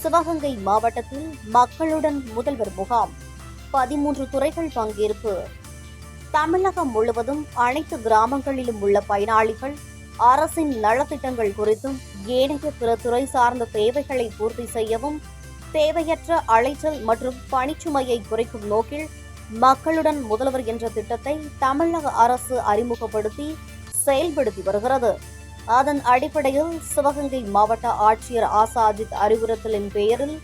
சிவகங்கை மாவட்டத்தில் மக்களுடன் முதல்வர் முகாம். பதிமூன்று துறைகள் பங்கேற்பு. தமிழகம் முழுவதும் அனைத்து கிராமங்களிலும் உள்ள பயனாளிகள் அரசின் நலத்திட்டங்கள் குறித்தும் ஏனைய பிற துறை சார்ந்த தேவைகளை பூர்த்தி செய்யவும் தேவையற்ற அலைச்சல் மற்றும் பணிச்சுமையை குறைக்கும் நோக்கில் மக்களுடன் முதல்வர் என்ற திட்டத்தை தமிழக அரசு அறிமுகப்படுத்தி செயல்படுத்தி வருகிறது. அதன் அடிப்படையில் சிவகங்கை மாவட்ட ஆட்சியர் ஆசாஜித் அறிவுறுத்தலின் பெயரில்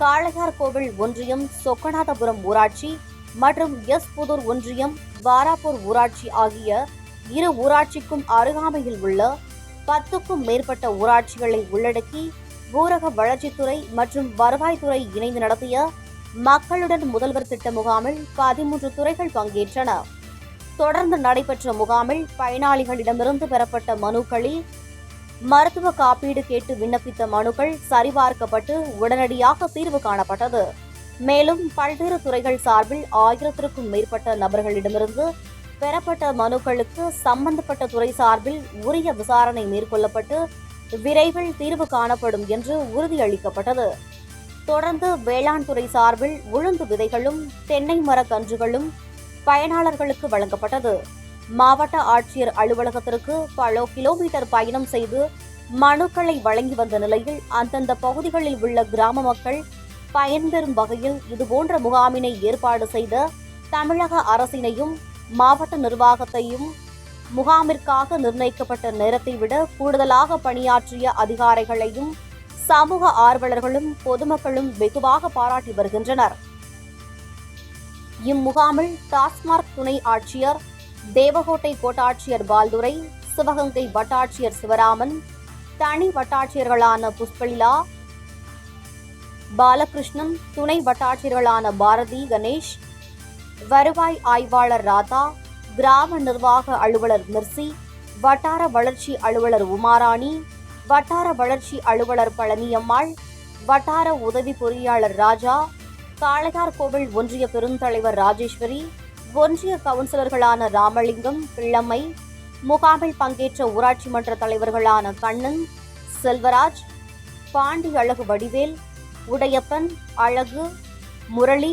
காளையார்கோவில் ஒன்றியம் சொக்கநாதபுரம் ஊராட்சி மற்றும் எஸ் புதூர் ஒன்றியம் வாராப்பூர் ஊராட்சி ஆகிய இரு ஊராட்சிக்கும் அருகாமையில் உள்ள பத்துக்கும் மேற்பட்ட ஊராட்சிகளை உள்ளடக்கி ஊரக வளர்ச்சித்துறை மற்றும் வருவாய்த்துறை இணைந்து நடத்திய மக்களுடன் முதல்வர் திட்ட முகாமில் பதிமூன்று துறைகள் பங்கேற்றன. தொடர்ந்து நடைபெற்ற முகாமில் பயனாளிகளிடமிருந்து பெறப்பட்ட மனுக்களில் மருத்துவ காப்பீடு கேட்டு விண்ணப்பித்த மனுக்கள் சரிபார்க்கப்பட்டு உடனடியாக தீர்வு காணப்பட்டது. மேலும் பல்வேறு துறைகள் சார்பில் ஆயிரத்திற்கும் மேற்பட்ட நபர்களிடமிருந்து பெறப்பட்ட மனுக்களுக்கு சம்பந்தப்பட்ட துறை சார்பில் உரிய விசாரணை மேற்கொள்ளப்பட்டு விரைவில் தீர்வு காணப்படும் என்று உறுதியளிக்கப்பட்டது. தொடர்ந்து வேளாண் துறை சார்பில் உளுந்து விதைகளும் தென்னை மர கன்றுகளும் பயனாளர்களுக்கு வழங்கப்பட்டது. மாவட்ட ஆட்சியர் அலுவலகத்திற்கு பல கிலோமீட்டர் பயணம் செய்து மனுக்களை வழங்கி வந்த நிலையில் அந்தந்த பகுதிகளில் உள்ள கிராம மக்கள் பயன்பெறும் வகையில் இதுபோன்ற முகாமினை ஏற்பாடு செய்த தமிழக அரசினையும் மாவட்ட நிர்வாகத்தையும் முகாமிற்காக நிர்ணயிக்கப்பட்ட நேரத்தை விட கூடுதலாக பணியாற்றிய அதிகாரிகளையும் சமூக ஆர்வலர்களும் பொதுமக்களும் வெகுவாக பாராட்டி வருகின்றனர். இம்முகாமில் டாஸ்மார்க் துணை ஆட்சியர் தேவகோட்டை கோட்டாட்சியர் பால்துரை சிவகங்கை வட்டாட்சியர் சிவராமன் தனி வட்டாட்சியர்களான புஷ்பலிலா பாலகிருஷ்ணன் துணை வட்டாட்சியர்களான பாரதி கணேஷ் வருவாய் ஆய்வாளர் ராதா கிராம நிர்வாக அலுவலர் மிர்சி வட்டார வளர்ச்சி அலுவலர் உமாராணி வட்டார வளர்ச்சி அலுவலர் பழனியம்மாள் வட்டார உதவி பொறியாளர் ராஜா காளையார்கோவில் ஒன்றிய பெருந்தலைவர் ராஜேஸ்வரி ஒன்றிய கவுன்சிலர்களான ராமலிங்கம் பிள்ளம்மை முகாமில் பங்கேற்ற ஊராட்சி மன்ற தலைவர்களான கண்ணன் செல்வராஜ் பாண்டி அழகு வடிவேல் உடையப்பன் அழகு முரளி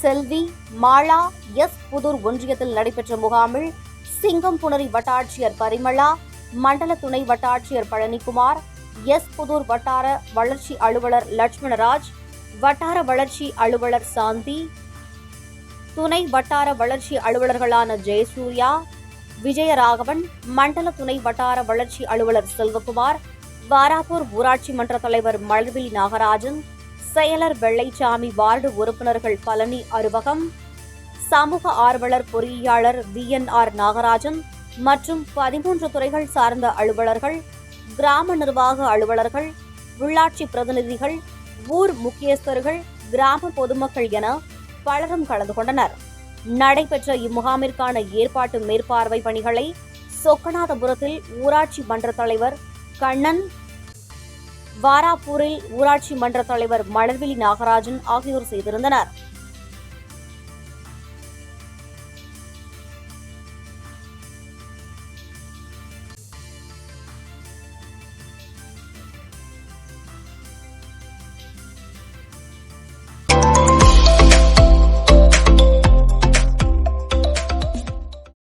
செல்வி மாலா எஸ் புதூர் ஒன்றியத்தில் நடைபெற்ற முகாமில் சிங்கம் புணரி வட்டாட்சியர் பரிமளா மண்டல துணை வட்டாட்சியர் பழனிக்குமார் எஸ் புதூர் வட்டார வளர்ச்சி அலுவலர் லட்சுமணராஜ் வட்டார வளர்ச்சி அலுவலர் சாந்தி துணை வட்டார வளர்ச்சி அலுவலர்களான ஜெயசூர்யா விஜயராகவன் மண்டல துணை வட்டார வளர்ச்சி அலுவலர் செல்வகுமார் வாராப்பூர் ஊராட்சி மன்ற தலைவர் மலர்விழி நாகராஜன் செயலர் வெள்ளைச்சாமி வார்டு உறுப்பினர்கள் பழனி அறுவகம் சமூக ஆர்வலர் பொறியியலாளர் வி என் ஆர் நாகராஜன் மற்றும் பதிமூன்று துறைகள் சார்ந்த அலுவலர்கள் கிராம நிர்வாக அலுவலர்கள் உள்ளாட்சி பிரதிநிதிகள் ஊர் முக்கியஸ்தர்கள் கிராம பொதுமக்கள் என பலரும் கலந்து கொண்டனர். நடைபெற்ற இம்முகாமிற்கான ஏற்பாட்டு மேற்பார்வை பணிகளை சொக்கநாதபுரத்தில் ஊராட்சி மன்ற தலைவர் கண்ணன் வாராப்பூரில் ஊராட்சி மன்ற தலைவர் மலர்விழி நாகராஜன் ஆகியோர் செய்திருந்தனர்.